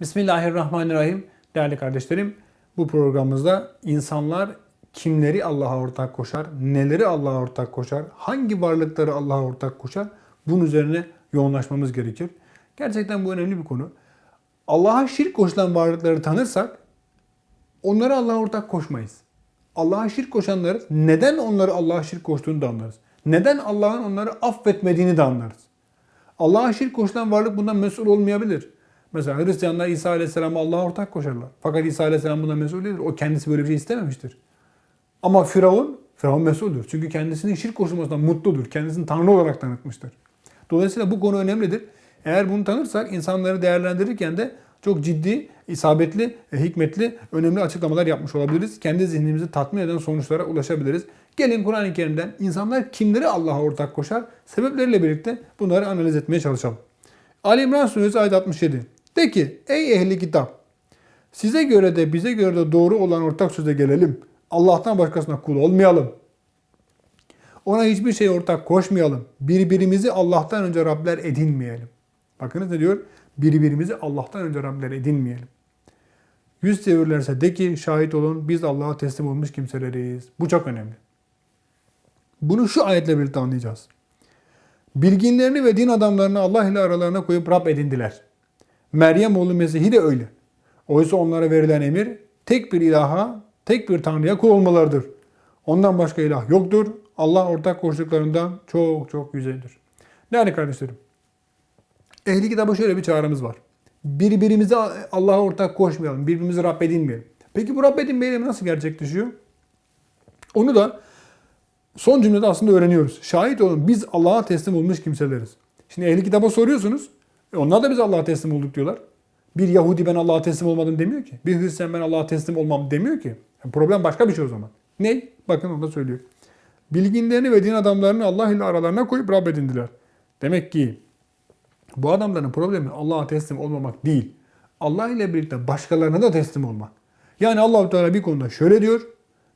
Bismillahirrahmanirrahim. Değerli kardeşlerim, bu programımızda insanlar kimleri Allah'a ortak koşar, neleri Allah'a ortak koşar, hangi varlıkları Allah'a ortak koşar, bunun üzerine yoğunlaşmamız gerekir. Gerçekten bu önemli bir konu. Allah'a şirk koşulan varlıkları tanırsak, onları Allah'a ortak koşmayız. Allah'a şirk koşanları neden onları Allah'a şirk koştuğunu da anlarız. Neden Allah'ın onları affetmediğini de anlarız. Allah'a şirk koşulan varlık bundan mesul olmayabilir. Mesela Hristiyanlar İsa Aleyhisselam'a Allah'a ortak koşarlar. Fakat İsa Aleyhisselam bundan mesul değildir. O kendisi böyle bir şey istememiştir. Ama Firavun, Firavun mesuldür. Çünkü kendisinin şirk koşulmasından mutludur. Kendisini Tanrı olarak tanıtmıştır. Dolayısıyla bu konu önemlidir. Eğer bunu tanırsak insanları değerlendirirken de çok ciddi, isabetli, hikmetli, önemli açıklamalar yapmış olabiliriz. Kendi zihnimizi tatmin eden sonuçlara ulaşabiliriz. Gelin Kur'an-ı Kerim'den insanlar kimleri Allah'a ortak koşar, sebepleriyle birlikte bunları analiz etmeye çalışalım. Ali İmran Suresi ayet 67. De ki ey ehli kitap size göre de bize göre de doğru olan ortak söze gelelim. Allah'tan başkasına kul olmayalım. Ona hiçbir şey ortak koşmayalım. Birbirimizi Allah'tan önce Rabler edinmeyelim. Bakınız ne diyor? Birbirimizi Allah'tan önce Rabler edinmeyelim. Yüz çevirirlerse de ki şahit olun biz Allah'a teslim olmuş kimseleriyiz. Bu çok önemli. Bunu şu ayetle birlikte anlayacağız. Bilginlerini ve din adamlarını Allah ile aralarına koyup Rab edindiler. Meryem oğlu Mesih'i de öyle. Oysa onlara verilen emir tek bir ilaha, tek bir tanrıya kul olmalarıdır. Ondan başka ilah yoktur. Allah ortak koştuklarından çok çok yüzeydir. Değerli kardeşlerim, ehli kitaba şöyle bir çağrımız var. Birbirimize Allah'a ortak koşmayalım, birbirimizi Rab edinmeyelim. Peki bu Rab edinmeyelim nasıl gerçekleşiyor? Onu da son cümlede aslında öğreniyoruz. Şahit olun biz Allah'a teslim olmuş kimseleriz. Şimdi ehli kitaba soruyorsunuz. E onlar da biz Allah'a teslim olduk diyorlar. Bir Yahudi ben Allah'a teslim olmadım demiyor ki. Bir Hristiyan ben Allah'a teslim olmam demiyor ki. Yani problem başka bir şey o zaman. Ne? Bakın orada söylüyor. Bilginlerini ve din adamlarını Allah ile aralarına koyup Rab edindiler. Demek ki bu adamların problemi Allah'a teslim olmamak değil. Allah ile birlikte başkalarına da teslim olmak. Yani Allahu Teala bir konuda şöyle diyor,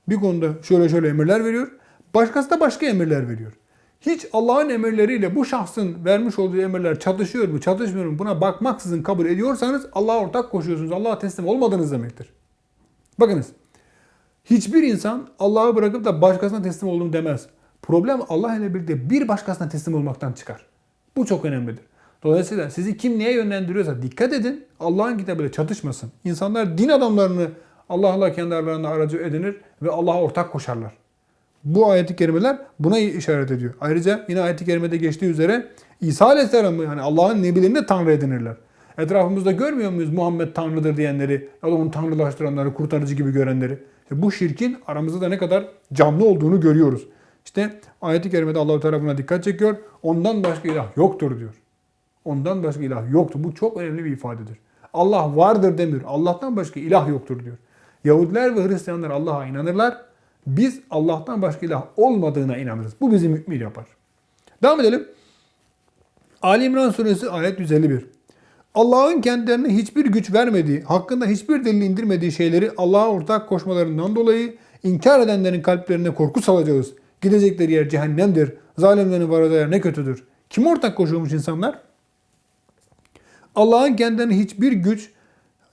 bir konuda şöyle şöyle emirler veriyor, başkası da başka emirler veriyor. Hiç Allah'ın emirleriyle bu şahsın vermiş olduğu emirler çatışıyor mu, çatışmıyor mu buna bakmaksızın kabul ediyorsanız Allah'a ortak koşuyorsunuz. Allah'a teslim olmadığınız demektir. Bakınız. Hiçbir insan Allah'ı bırakıp da başkasına teslim oldum demez. Problem Allah ile birlikte bir başkasına teslim olmaktan çıkar. Bu çok önemlidir. Dolayısıyla sizi kim neye yönlendiriyorsa dikkat edin. Allah'ın kitabıyla çatışmasın. İnsanlar din adamlarını Allah'la kendi aralarında aracı edinir ve Allah'a ortak koşarlar. Bu ayet-i kerimeler buna işaret ediyor. Ayrıca yine ayet-i kerimede geçtiği üzere İsa Aleyhisselam'ı yani Allah'ın nebilerini de tanrı edinirler. Etrafımızda görmüyor muyuz Muhammed tanrıdır diyenleri ya da onu tanrılaştıranları, kurtarıcı gibi görenleri? İşte bu şirkin aramızda da ne kadar canlı olduğunu görüyoruz. İşte ayet-i kerimede Allah-u dikkat çekiyor. Ondan başka ilah yoktur diyor. Ondan başka ilah yoktur. Bu çok önemli bir ifadedir. Allah vardır demiyor. Allah'tan başka ilah yoktur diyor. Yahudiler ve Hristiyanlar Allah'a inanırlar. Biz Allah'tan başka ilah olmadığına inanırız. Bu bizi mümin yapar. Devam edelim. Ali İmran suresi ayet 151. Allah'ın kendilerine hiçbir güç vermediği, hakkında hiçbir delil indirmediği şeyleri Allah'a ortak koşmalarından dolayı inkar edenlerin kalplerine korku salacağız. Gidecekleri yer cehennemdir. Zalimlerin varacağı yer ne kötüdür. Kim ortak koşuyormuş insanlar? Allah'ın kendilerine hiçbir güç,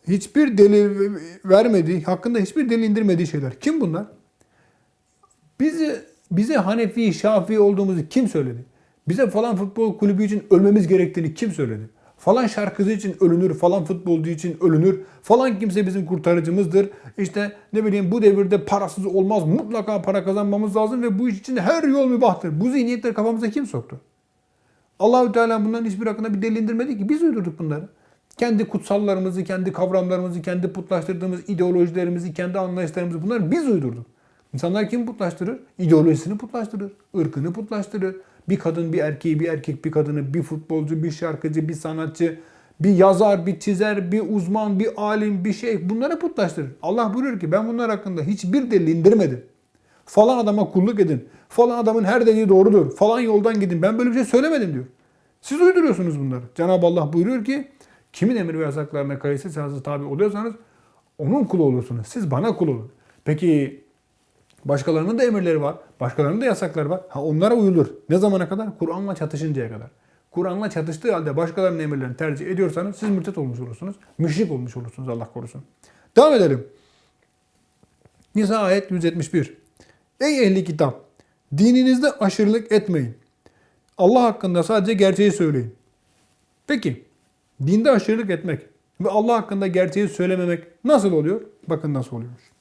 hiçbir delil vermediği, hakkında hiçbir delil indirmediği şeyler. Kim bunlar? Bizi, bize Hanefi, Şafii olduğumuzu kim söyledi? Bize falan futbol kulübü için ölmemiz gerektiğini kim söyledi? Falan şarkıcı için ölünür, falan futbolcu için ölünür, falan kimse bizim kurtarıcımızdır. İşte ne bileyim bu devirde parasız olmaz, mutlaka para kazanmamız lazım ve bu iş için her yol mübahtır. Bu zihniyetleri kafamıza kim soktu? Allahü Teala bunların hiçbir hakkında bir delil indirmedi ki biz uydurduk bunları. Kendi kutsallarımızı, kendi kavramlarımızı, kendi putlaştırdığımız ideolojilerimizi, kendi anlayışlarımızı bunları biz uydurduk. İnsanlar kim putlaştırır? İdeolojisini putlaştırır, ırkını putlaştırır. Bir kadın bir erkeği, bir erkek bir kadını, bir futbolcu, bir şarkıcı, bir sanatçı, bir yazar, bir çizer, bir uzman, bir alim, bir şey bunları putlaştırır. Allah buyuruyor ki ben bunlar hakkında hiçbir delil indirmedim. Falan adama kulluk edin. Falan adamın her dediği doğrudur. Falan yoldan gidin. Ben böyle bir şey söylemedim diyor. Siz uyduruyorsunuz bunları. Cenab-ı Allah buyuruyor ki kimin emir ve yasaklarına kayıtsız tabi oluyorsanız onun kulu olursunuz. Siz bana kul olun. Peki başkalarının da emirleri var. Başkalarının da yasakları var. Ha onlara uyulur. Ne zamana kadar? Kur'an'la çatışıncaya kadar. Kur'an'la çatıştığı halde başkalarının emirlerini tercih ediyorsanız siz mürtet olmuş olursunuz. Müşrik olmuş olursunuz Allah korusun. Devam edelim. Nisa ayet 171. Ey ehli kitap! Dininizde aşırılık etmeyin. Allah hakkında sadece gerçeği söyleyin. Peki, dinde aşırılık etmek ve Allah hakkında gerçeği söylememek nasıl oluyor? Bakın nasıl oluyormuş.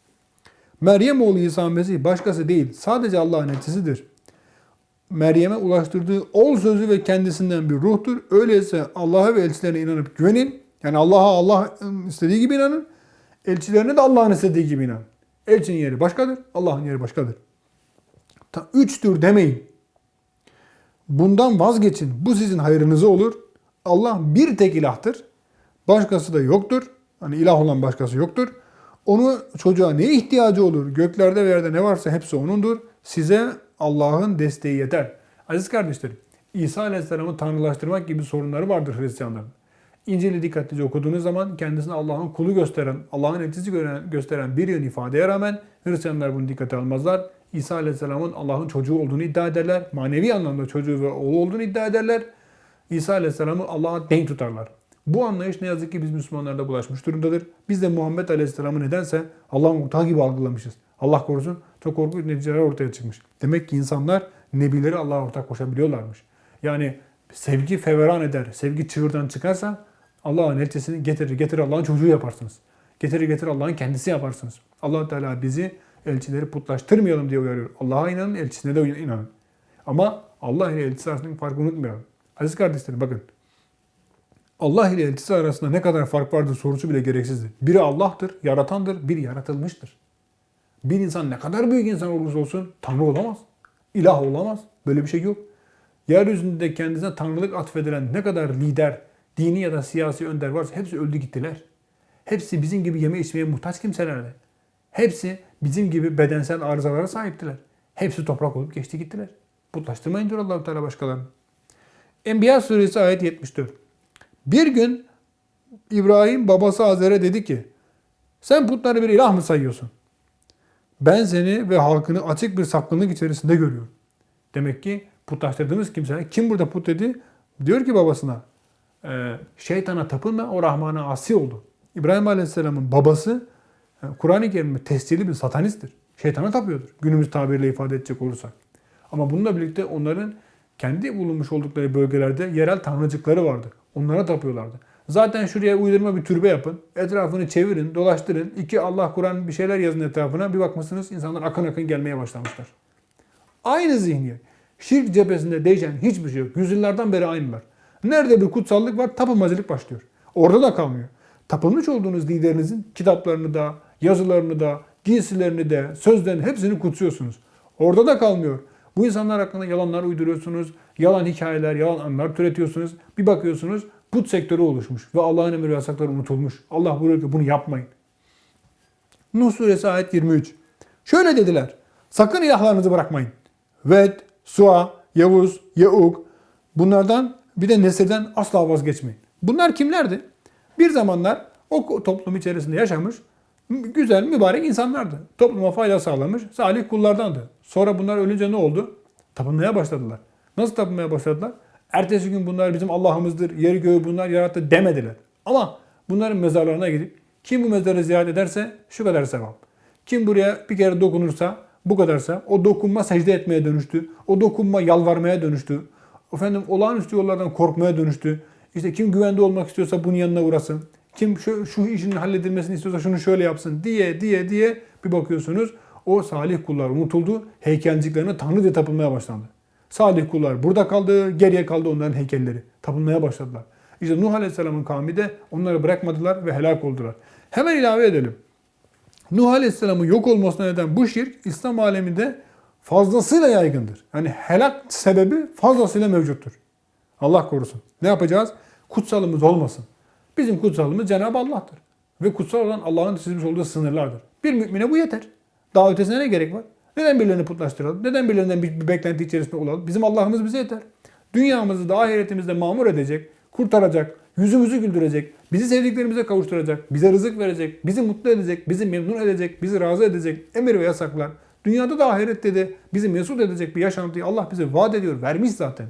Meryem oğlu İsa Mesih başkası değil, sadece Allah'ın elçisidir. Meryem'e ulaştırdığı ol sözü ve kendisinden bir ruhtur. Öyleyse Allah'a ve elçilerine inanıp güvenin. Yani Allah'a Allah istediği gibi inanın. Elçilerine de Allah'ın istediği gibi inanın. Elçinin yeri başkadır, Allah'ın yeri başkadır. Ta, üçtür demeyin. Bundan vazgeçin. Bu sizin hayrınıza olur. Allah bir tek ilahtır. Başkası da yoktur. Hani ilah olan başkası yoktur. Onu çocuğa ne ihtiyacı olur? Göklerde ve yerde ne varsa hepsi onundur. Size Allah'ın desteği yeter. Aziz kardeşlerim, İsa Aleyhisselam'ı tanrılaştırmak gibi sorunları vardır Hristiyanların. İncil'i dikkatlice okuduğunuz zaman kendisini Allah'ın kulu gösteren, Allah'ın elçisi gösteren bir yön ifadeye rağmen Hristiyanlar bunu dikkate almazlar. İsa Aleyhisselam'ın Allah'ın çocuğu olduğunu iddia ederler. Manevi anlamda çocuğu ve oğlu olduğunu iddia ederler. İsa Aleyhisselam'ı Allah'a denk tutarlar. Bu anlayış ne yazık ki biz Müslümanlarda bulaşmış durumdadır. Biz de Muhammed Aleyhisselam'ı nedense Allah'ın ortağı gibi algılamışız. Allah korusun çok korkunç neticeler ortaya çıkmış. Demek ki insanlar nebileri Allah'a ortak koşabiliyorlarmış. Yani sevgi feveran eder, sevgi çığırdan çıkarsa Allah'ın elçisini getirir, getirir Allah'ın çocuğu yaparsınız. Getirir getir Allah'ın kendisi yaparsınız. allah Teala bizi elçileri putlaştırmayalım diye uyarıyor. Allah'a inanın, elçisine de inanın. Ama Allah ile elçisi arasındaki farkı unutmayalım. Aziz kardeşlerim bakın. Allah ile elçisi arasında ne kadar fark vardır sorusu bile gereksizdir. Biri Allah'tır, yaratandır, biri yaratılmıştır. Bir insan ne kadar büyük insan olursa olsun Tanrı olamaz. İlah olamaz. Böyle bir şey yok. Yeryüzünde kendisine tanrılık atfedilen ne kadar lider, dini ya da siyasi önder varsa hepsi öldü gittiler. Hepsi bizim gibi yeme içmeye muhtaç kimselerdi. Hepsi bizim gibi bedensel arızalara sahiptiler. Hepsi toprak olup geçti gittiler. Putlaştırmayın diyor Allah-u Teala başkalarını. Enbiya suresi ayet 74. Bir gün İbrahim babası Azer'e dedi ki sen putları bir ilah mı sayıyorsun? Ben seni ve halkını açık bir sapkınlık içerisinde görüyorum. Demek ki putlaştırdığımız kimseler kim burada put dedi? Diyor ki babasına e, şeytana tapınma o Rahman'a asi oldu. İbrahim Aleyhisselam'ın babası e, Kur'an-ı Kerim'de tescilli bir satanisttir. Şeytana tapıyordur. Günümüz tabiriyle ifade edecek olursak. Ama bununla birlikte onların kendi bulunmuş oldukları bölgelerde yerel tanrıcıkları vardı. Onlara tapıyorlardı. Zaten şuraya uydurma bir türbe yapın. Etrafını çevirin, dolaştırın. İki Allah Kur'an bir şeyler yazın etrafına. Bir bakmışsınız insanlar akın akın gelmeye başlamışlar. Aynı zihniyet. Şirk cephesinde değişen hiçbir şey yok. Yüzyıllardan beri aynılar. Nerede bir kutsallık var tapınmacılık başlıyor. Orada da kalmıyor. Tapınmış olduğunuz liderinizin kitaplarını da, yazılarını da, giysilerini de, sözlerini hepsini kutsuyorsunuz. Orada da kalmıyor. Bu insanlar hakkında yalanlar uyduruyorsunuz. Yalan hikayeler, yalan anlar türetiyorsunuz. Bir bakıyorsunuz put sektörü oluşmuş ve Allah'ın emir ve yasakları unutulmuş. Allah buyuruyor ki bunu yapmayın. Nuh suresi ayet 23. Şöyle dediler. Sakın ilahlarınızı bırakmayın. Ved, Sua, Yavuz, Yeuk bunlardan bir de Nese'den asla vazgeçmeyin. Bunlar kimlerdi? Bir zamanlar o toplum içerisinde yaşamış güzel, mübarek insanlardı. Topluma fayda sağlamış, salih kullardandı. Sonra bunlar ölünce ne oldu? Tapınmaya başladılar. Nasıl tapınmaya başladılar? Ertesi gün bunlar bizim Allah'ımızdır, yeri göğü bunlar yarattı demediler. Ama bunların mezarlarına gidip kim bu mezarı ziyaret ederse şu kadar sevap. Kim buraya bir kere dokunursa bu kadarsa o dokunma secde etmeye dönüştü. O dokunma yalvarmaya dönüştü. Efendim olağanüstü yollardan korkmaya dönüştü. İşte kim güvende olmak istiyorsa bunun yanına uğrasın. Kim şu, şu işin halledilmesini istiyorsa şunu şöyle yapsın diye diye diye bir bakıyorsunuz o salih kullar unutuldu. Heykelciklerine Tanrı diye tapılmaya başlandı. Salih kullar burada kaldı, geriye kaldı onların heykelleri. Tapılmaya başladılar. İşte Nuh Aleyhisselam'ın kavmi de onları bırakmadılar ve helak oldular. Hemen ilave edelim. Nuh Aleyhisselam'ın yok olmasına neden bu şirk İslam aleminde fazlasıyla yaygındır. Yani helak sebebi fazlasıyla mevcuttur. Allah korusun. Ne yapacağız? Kutsalımız olmasın. Bizim kutsalımız Cenab-ı Allah'tır. Ve kutsal olan Allah'ın çizmiş olduğu sınırlardır. Bir mümine bu yeter. Daha ötesine ne gerek var? Neden birilerini putlaştıralım? Neden birilerinden bir, bir beklenti içerisinde olalım? Bizim Allah'ımız bize yeter. Dünyamızı da ahiretimizde mamur edecek, kurtaracak, yüzümüzü güldürecek, bizi sevdiklerimize kavuşturacak, bize rızık verecek, bizi mutlu edecek, bizi memnun edecek, bizi razı edecek emir ve yasaklar. Dünyada da ahirette de bizi mesut edecek bir yaşantıyı Allah bize vaat ediyor, vermiş zaten.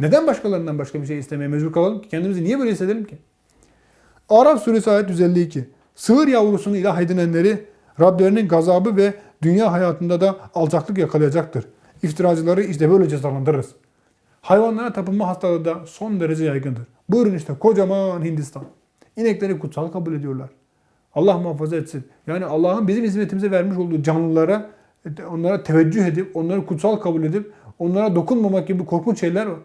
Neden başkalarından başka bir şey istemeye mecbur kalalım ki? Kendimizi niye böyle hissedelim ki? Araf suresi ayet 152. Sığır yavrusunu ilah edinenleri Rablerinin gazabı ve dünya hayatında da alçaklık yakalayacaktır. İftiracıları işte böyle cezalandırırız. Hayvanlara tapınma hastalığı da son derece yaygındır. Buyurun işte kocaman Hindistan. İnekleri kutsal kabul ediyorlar. Allah muhafaza etsin. Yani Allah'ın bizim hizmetimize vermiş olduğu canlılara onlara teveccüh edip, onları kutsal kabul edip, onlara dokunmamak gibi korkunç şeyler var.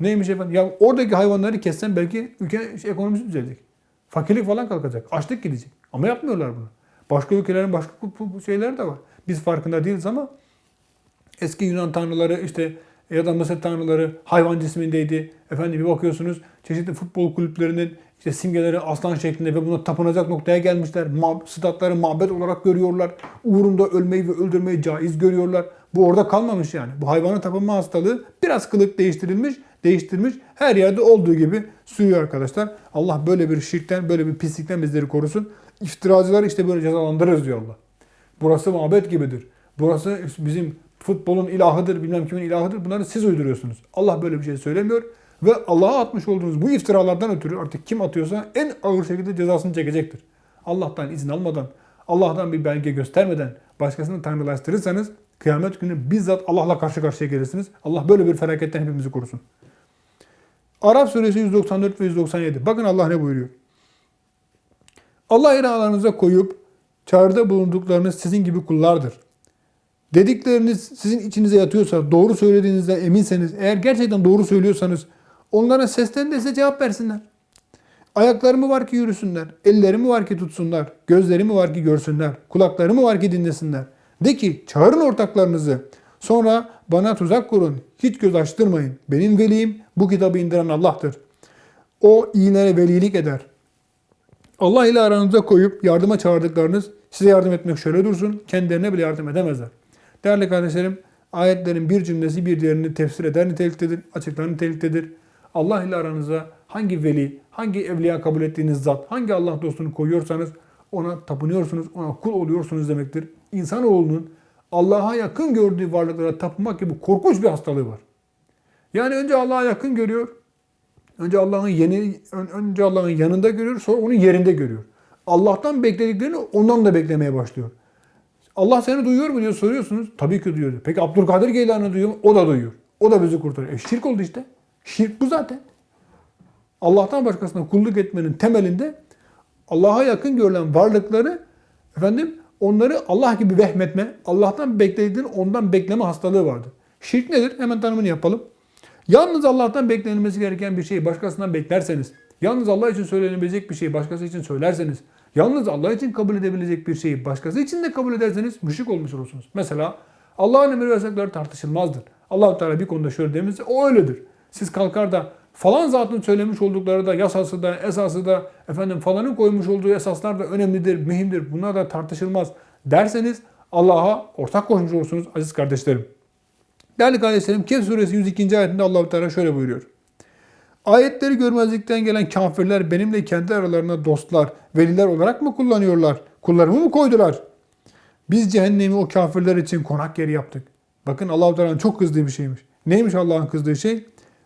Neymiş efendim? Ya oradaki hayvanları kessen belki ülke ekonomisi düzelecek. Fakirlik falan kalkacak. Açlık gidecek. Ama yapmıyorlar bunu. Başka ülkelerin başka şeyleri de var. Biz farkında değiliz ama eski Yunan tanrıları işte ya da Mısır tanrıları hayvan cismindeydi. Efendim bir bakıyorsunuz çeşitli futbol kulüplerinin işte simgeleri aslan şeklinde ve buna tapınacak noktaya gelmişler. Ma- statları mabet olarak görüyorlar. Uğrunda ölmeyi ve öldürmeyi caiz görüyorlar. Bu orada kalmamış yani. Bu hayvana tapınma hastalığı biraz kılık değiştirilmiş, değiştirmiş. Her yerde olduğu gibi sürüyor arkadaşlar. Allah böyle bir şirkten, böyle bir pislikten bizleri korusun. İftiracıları işte böyle cezalandırırız diyor Allah. Burası mabet gibidir. Burası bizim futbolun ilahıdır, bilmem kimin ilahıdır. Bunları siz uyduruyorsunuz. Allah böyle bir şey söylemiyor. Ve Allah'a atmış olduğunuz bu iftiralardan ötürü artık kim atıyorsa en ağır şekilde cezasını çekecektir. Allah'tan izin almadan, Allah'tan bir belge göstermeden başkasını tanrılaştırırsanız kıyamet günü bizzat Allah'la karşı karşıya gelirsiniz. Allah böyle bir felaketten hepimizi korusun. Arap suresi 194 ve 197. Bakın Allah ne buyuruyor. Allah ilalarınıza koyup çağrıda bulunduklarınız sizin gibi kullardır. Dedikleriniz sizin içinize yatıyorsa, doğru söylediğinizden eminseniz, eğer gerçekten doğru söylüyorsanız onlara seslen de size cevap versinler. Ayakları mı var ki yürüsünler, elleri mi var ki tutsunlar, gözleri mi var ki görsünler, kulakları mı var ki dinlesinler. De ki çağırın ortaklarınızı, sonra bana tuzak kurun, hiç göz açtırmayın. Benim velim bu kitabı indiren Allah'tır. O iyilere velilik eder. Allah ile aranıza koyup yardıma çağırdıklarınız size yardım etmek şöyle dursun, kendilerine bile yardım edemezler. Değerli kardeşlerim, ayetlerin bir cümlesi bir diğerini tefsir eder niteliktedir, açıklar niteliktedir. Allah ile aranıza hangi veli, hangi evliya kabul ettiğiniz zat, hangi Allah dostunu koyuyorsanız ona tapınıyorsunuz, ona kul oluyorsunuz demektir. İnsanoğlunun Allah'a yakın gördüğü varlıklara tapınmak gibi korkunç bir hastalığı var. Yani önce Allah'a yakın görüyor, Önce Allah'ın yeni ön- önce Allah'ın yanında görüyor, sonra onun yerinde görüyor. Allah'tan beklediklerini ondan da beklemeye başlıyor. Allah seni duyuyor mu diyor soruyorsunuz. Tabii ki duyuyor. Peki Abdülkadir Geylani duyuyor mu? O da duyuyor. O da bizi kurtarıyor. E şirk oldu işte. Şirk bu zaten. Allah'tan başkasına kulluk etmenin temelinde Allah'a yakın görülen varlıkları efendim onları Allah gibi vehmetme, Allah'tan beklediklerini ondan bekleme hastalığı vardır. Şirk nedir? Hemen tanımını yapalım. Yalnız Allah'tan beklenilmesi gereken bir şeyi başkasından beklerseniz, yalnız Allah için söylenebilecek bir şeyi başkası için söylerseniz, yalnız Allah için kabul edebilecek bir şeyi başkası için de kabul ederseniz müşrik olmuş olursunuz. Mesela Allah'ın emir ve yasakları tartışılmazdır. allah Teala bir konuda şöyle demişse o öyledir. Siz kalkar da falan zatın söylemiş oldukları da yasası da esası da efendim falanın koymuş olduğu esaslar da önemlidir, mühimdir. Bunlar da tartışılmaz derseniz Allah'a ortak koşmuş olursunuz aziz kardeşlerim. Değerli kardeşlerim Kehf suresi 102. ayetinde Allah-u Teala şöyle buyuruyor. Ayetleri görmezlikten gelen kafirler benimle kendi aralarına dostlar, veliler olarak mı kullanıyorlar? Kullarımı mı koydular? Biz cehennemi o kafirler için konak yeri yaptık. Bakın Allah-u Teala'nın çok kızdığı bir şeymiş. Neymiş Allah'ın kızdığı şey?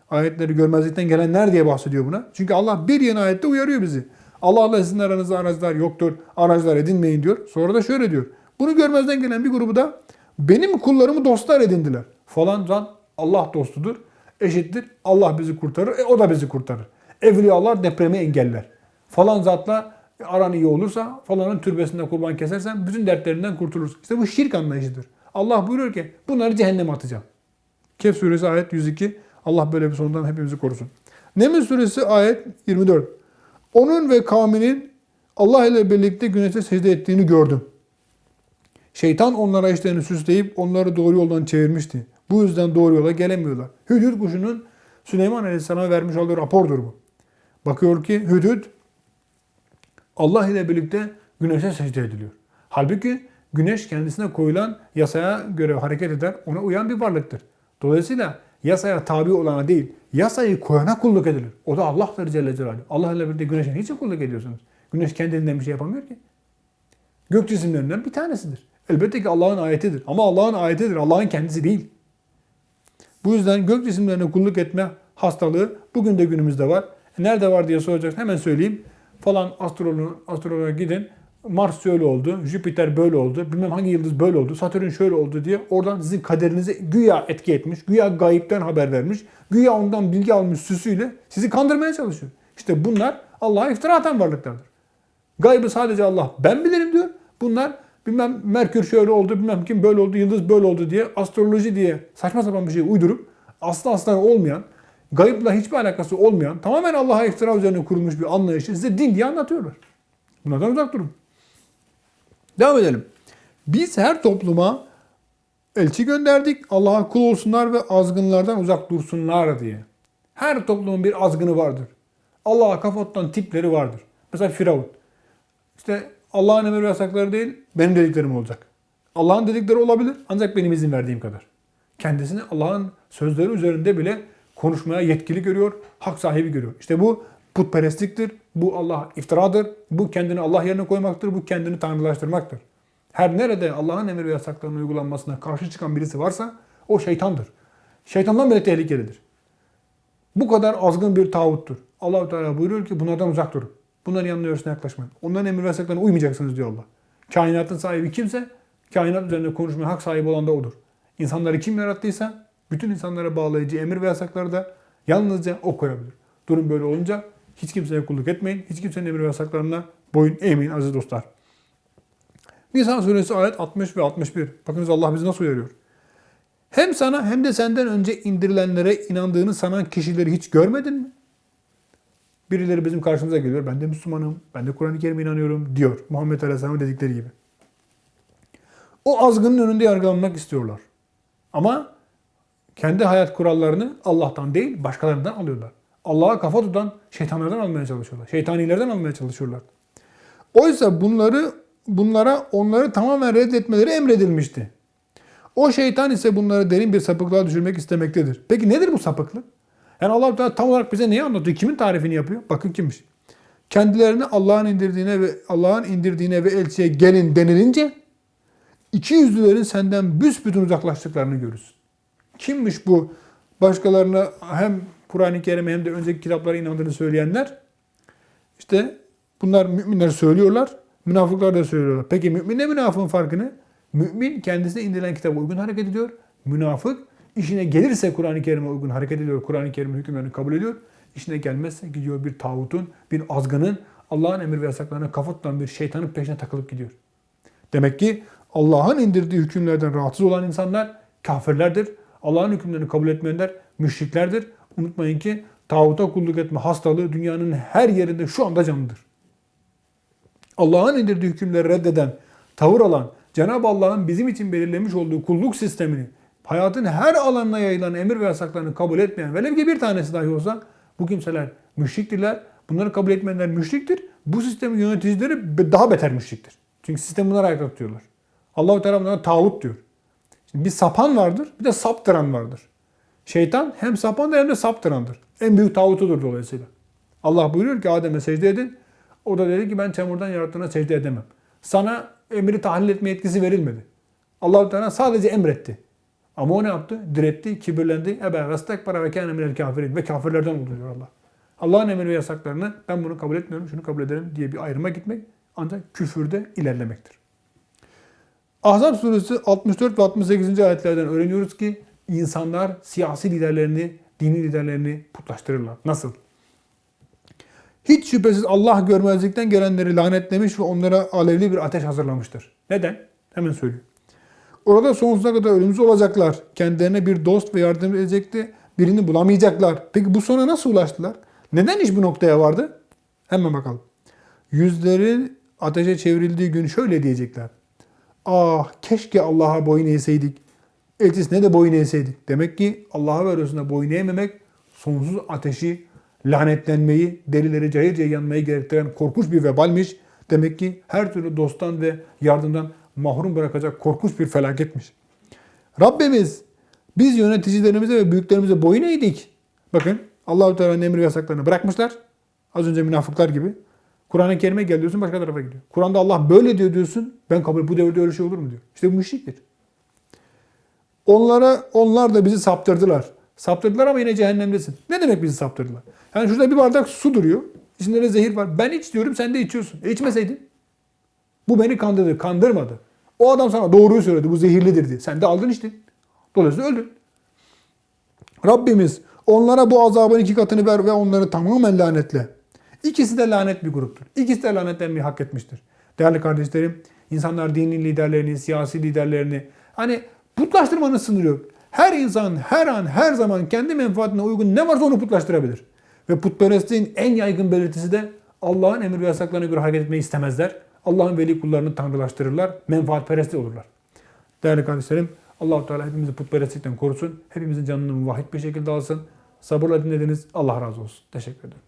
Ayetleri görmezlikten gelenler diye bahsediyor buna. Çünkü Allah bir yeni ayette uyarıyor bizi. Allah'la sizin aranızda aracılar yoktur, aracılar edinmeyin diyor. Sonra da şöyle diyor. Bunu görmezden gelen bir grubu da benim kullarımı dostlar edindiler. Falan zat Allah dostudur, eşittir. Allah bizi kurtarır, e, o da bizi kurtarır. Evliyalar depremi engeller. Falan zatla aran iyi olursa falanın türbesinde kurban kesersen bütün dertlerinden kurtulursun. İşte bu şirk anlayışıdır. Allah buyuruyor ki bunları cehenneme atacağım. Kehf suresi ayet 102. Allah böyle bir sonundan hepimizi korusun. Neml suresi ayet 24. Onun ve kavminin Allah ile birlikte güneşe secde ettiğini gördüm. Şeytan onlara işlerini süsleyip onları doğru yoldan çevirmişti. Bu yüzden doğru yola gelemiyorlar. Hüdhüd kuşunun Süleyman Aleyhisselam'a vermiş olduğu rapordur bu. Bakıyor ki Hüdhüd Allah ile birlikte güneşe secde ediliyor. Halbuki güneş kendisine koyulan yasaya göre hareket eder, ona uyan bir varlıktır. Dolayısıyla yasaya tabi olana değil, yasayı koyana kulluk edilir. O da Allah'tır Celle Celaluhu. Allah ile birlikte güneşe niçin kulluk ediyorsunuz? Güneş kendinden bir şey yapamıyor ki. Gök cisimlerinden bir tanesidir. Elbette ki Allah'ın ayetidir. Ama Allah'ın ayetidir. Allah'ın kendisi değil. Bu yüzden gök cisimlerine kulluk etme hastalığı bugün de günümüzde var. E nerede var diye soracaksın. Hemen söyleyeyim. Falan astroloğa, astroloğa gidin. Mars şöyle oldu, Jüpiter böyle oldu, bilmem hangi yıldız böyle oldu, Satürn şöyle oldu diye oradan sizin kaderinize güya etki etmiş, güya gayipten haber vermiş, güya ondan bilgi almış süsüyle sizi kandırmaya çalışıyor. İşte bunlar Allah'a iftira atan varlıklardır. Gaybı sadece Allah ben bilirim diyor. Bunlar bilmem Merkür şöyle oldu, bilmem kim böyle oldu, yıldız böyle oldu diye astroloji diye saçma sapan bir şey uydurup aslı asla olmayan, gayıpla hiçbir alakası olmayan, tamamen Allah'a iftira üzerine kurulmuş bir anlayışı size din diye anlatıyorlar. Bunlardan uzak durun. Devam edelim. Biz her topluma elçi gönderdik. Allah'a kul olsunlar ve azgınlardan uzak dursunlar diye. Her toplumun bir azgını vardır. Allah'a kafa tipleri vardır. Mesela Firavun. İşte Allah'ın emir ve yasakları değil, benim dediklerim olacak. Allah'ın dedikleri olabilir ancak benim izin verdiğim kadar. Kendisini Allah'ın sözleri üzerinde bile konuşmaya yetkili görüyor, hak sahibi görüyor. İşte bu putperestliktir, bu Allah iftiradır, bu kendini Allah yerine koymaktır, bu kendini tanrılaştırmaktır. Her nerede Allah'ın emir ve yasaklarının uygulanmasına karşı çıkan birisi varsa o şeytandır. Şeytandan bile tehlikelidir. Bu kadar azgın bir tağuttur. allah Teala buyuruyor ki bunlardan uzak durun. Bunların yanına öylesine yaklaşmayın. Onların emir ve yasaklarına uymayacaksınız diyor Allah. Kainatın sahibi kimse, kainat üzerinde konuşmaya hak sahibi olan da odur. İnsanları kim yarattıysa, bütün insanlara bağlayıcı emir ve yasakları da yalnızca o koyabilir. Durum böyle olunca hiç kimseye kulluk etmeyin. Hiç kimsenin emir ve yasaklarına boyun eğmeyin aziz dostlar. Nisan suresi ayet 60 ve 61. Bakınız Allah bizi nasıl uyarıyor. Hem sana hem de senden önce indirilenlere inandığını sanan kişileri hiç görmedin mi? Birileri bizim karşımıza geliyor. Ben de Müslümanım, ben de Kur'an-ı Kerim'e inanıyorum diyor. Muhammed Aleyhisselam'ın dedikleri gibi. O azgının önünde yargılanmak istiyorlar. Ama kendi hayat kurallarını Allah'tan değil başkalarından alıyorlar. Allah'a kafa tutan şeytanlardan almaya çalışıyorlar. Şeytanilerden almaya çalışıyorlar. Oysa bunları bunlara onları tamamen reddetmeleri emredilmişti. O şeytan ise bunları derin bir sapıklığa düşürmek istemektedir. Peki nedir bu sapıklık? Yani Allah Teala tam olarak bize neyi anlatıyor? Kimin tarifini yapıyor? Bakın kimmiş. Kendilerini Allah'ın indirdiğine ve Allah'ın indirdiğine ve elçiye gelin denilince iki yüzlülerin senden büsbütün uzaklaştıklarını görürsün. Kimmiş bu? Başkalarına hem Kur'an-ı Kerim'e hem de önceki kitaplara inandığını söyleyenler. İşte bunlar müminler söylüyorlar. Münafıklar da söylüyorlar. Peki müminle münafığın farkı ne? Mümin kendisine indirilen kitaba uygun hareket ediyor. Münafık işine gelirse Kur'an-ı Kerim'e uygun hareket ediyor. Kur'an-ı Kerim'in hükümlerini kabul ediyor. İşine gelmezse gidiyor bir tağutun, bir azgının, Allah'ın emir ve yasaklarına kafa tutan bir şeytanın peşine takılıp gidiyor. Demek ki Allah'ın indirdiği hükümlerden rahatsız olan insanlar kafirlerdir. Allah'ın hükümlerini kabul etmeyenler müşriklerdir. Unutmayın ki tağuta kulluk etme hastalığı dünyanın her yerinde şu anda canlıdır. Allah'ın indirdiği hükümleri reddeden, tavır alan, Cenab-ı Allah'ın bizim için belirlemiş olduğu kulluk sistemini, hayatın her alanına yayılan emir ve yasaklarını kabul etmeyen, velev ki bir tanesi dahi olsa bu kimseler müşriktirler. Bunları kabul etmeyenler müşriktir. Bu sistemin yöneticileri daha beter müşriktir. Çünkü sistem bunları ayakta tutuyorlar. Allah-u Teala bunlara tağut diyor. Şimdi bir sapan vardır, bir de saptıran vardır. Şeytan hem sapandır hem de saptırandır. En büyük tağutudur dolayısıyla. Allah buyuruyor ki Adem'e secde edin. O da dedi ki ben çamurdan yarattığına secde edemem. Sana emri tahlil etme yetkisi verilmedi. allah Teala sadece emretti. Ama o ne yaptı? Diretti, kibirlendi. Ebe vestekbara ve kâne minel kafirin. Ve kafirlerden oldu diyor Allah. Allah'ın emir ve yasaklarını ben bunu kabul etmiyorum, şunu kabul ederim diye bir ayrıma gitmek ancak küfürde ilerlemektir. Ahzab suresi 64 ve 68. ayetlerden öğreniyoruz ki insanlar siyasi liderlerini, dini liderlerini putlaştırırlar. Nasıl? Hiç şüphesiz Allah görmezlikten gelenleri lanetlemiş ve onlara alevli bir ateş hazırlamıştır. Neden? Hemen söylüyor. Orada sonsuza kadar ölümsüz olacaklar. Kendilerine bir dost ve yardım edecekti. Birini bulamayacaklar. Peki bu sona nasıl ulaştılar? Neden iş bu noktaya vardı? Hemen bakalım. Yüzleri ateşe çevrildiği gün şöyle diyecekler. Ah keşke Allah'a boyun eğseydik. Elçisine de boyun eğseydik. Demek ki Allah'a ve Resulüne boyun eğmemek sonsuz ateşi, lanetlenmeyi, derileri cayır cayır yanmayı gerektiren korkunç bir vebalmiş. Demek ki her türlü dosttan ve yardımdan mahrum bırakacak korkunç bir felaketmiş. Rabbimiz biz yöneticilerimize ve büyüklerimize boyun eğdik. Bakın Allahu Teala'nın emir ve yasaklarını bırakmışlar. Az önce münafıklar gibi. Kur'an-ı Kerim'e gel diyorsun başka tarafa gidiyor. Kur'an'da Allah böyle diyor diyorsun. Ben kabul bu devirde öyle şey olur mu diyor. İşte bu müşriktir. Onlara onlar da bizi saptırdılar. Saptırdılar ama yine cehennemdesin. Ne demek bizi saptırdılar? Yani şurada bir bardak su duruyor. İçinde de zehir var. Ben iç diyorum sen de içiyorsun. E içmeseydin. Bu beni kandırdı. Kandırmadı. O adam sana doğruyu söyledi. Bu zehirlidir diye. Sen de aldın içtin. Dolayısıyla öldün. Rabbimiz onlara bu azabın iki katını ver ve onları tamamen lanetle. İkisi de lanet bir gruptur. İkisi de lanetlenmeyi hak etmiştir. Değerli kardeşlerim, insanlar dini liderlerini, siyasi liderlerini hani putlaştırmanın sınırı yok. Her insan her an her zaman kendi menfaatine uygun ne varsa onu putlaştırabilir. Ve putperestliğin en yaygın belirtisi de Allah'ın emir ve yasaklarına göre hareket etmeyi istemezler. Allah'ın veli kullarını tanrılaştırırlar, menfaatperest olurlar. Değerli kardeşlerim, Allahu Teala hepimizi putperestlikten korusun. Hepimizin canını muvahhid bir şekilde alsın. Sabırla dinlediniz. Allah razı olsun. Teşekkür ederim.